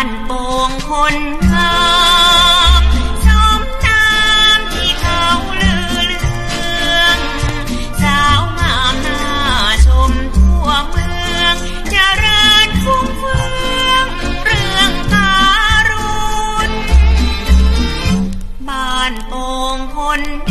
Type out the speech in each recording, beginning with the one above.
านโป่งคนงามสมน้ำที่เขาลือเลือง สาวงามหน้าชมทั่วเมืองเจริญฟุ้งเฟืองเรื่องการุนบ้านโป่งคนง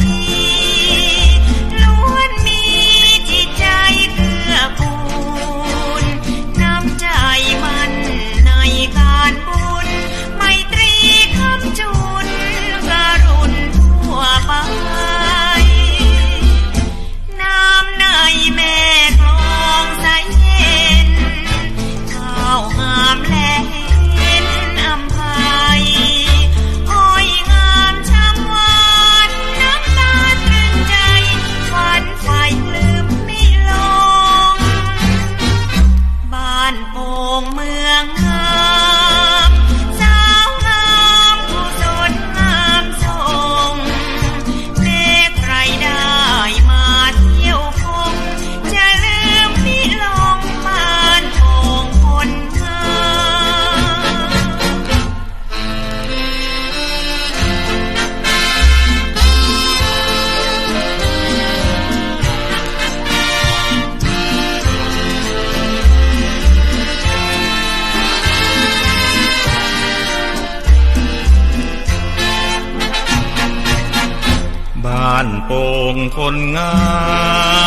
บ้านโป่งคนงา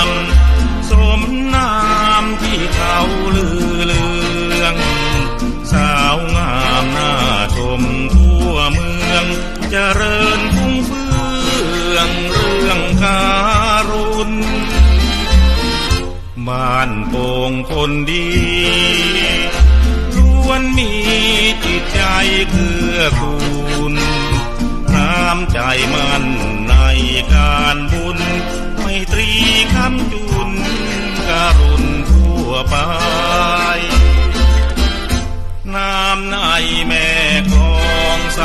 ม สมนามที่เขาลือเลือง สาวงามน่าชมทั่วเมืองจเจริญพุ่งเฟืองเรื่องการุณบ้านโป่งคนดีล้วนมีจิตใจเกื้อกูลน้ำใจมันใน การบุญ ไม่ตรีคำจุนการุณทั่วไป น้ำในแม่คลองใส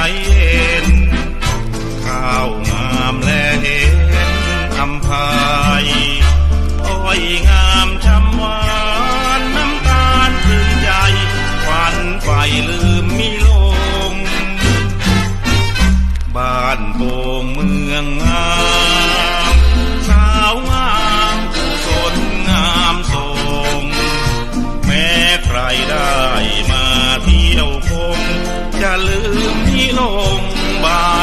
ืมที่ลงบา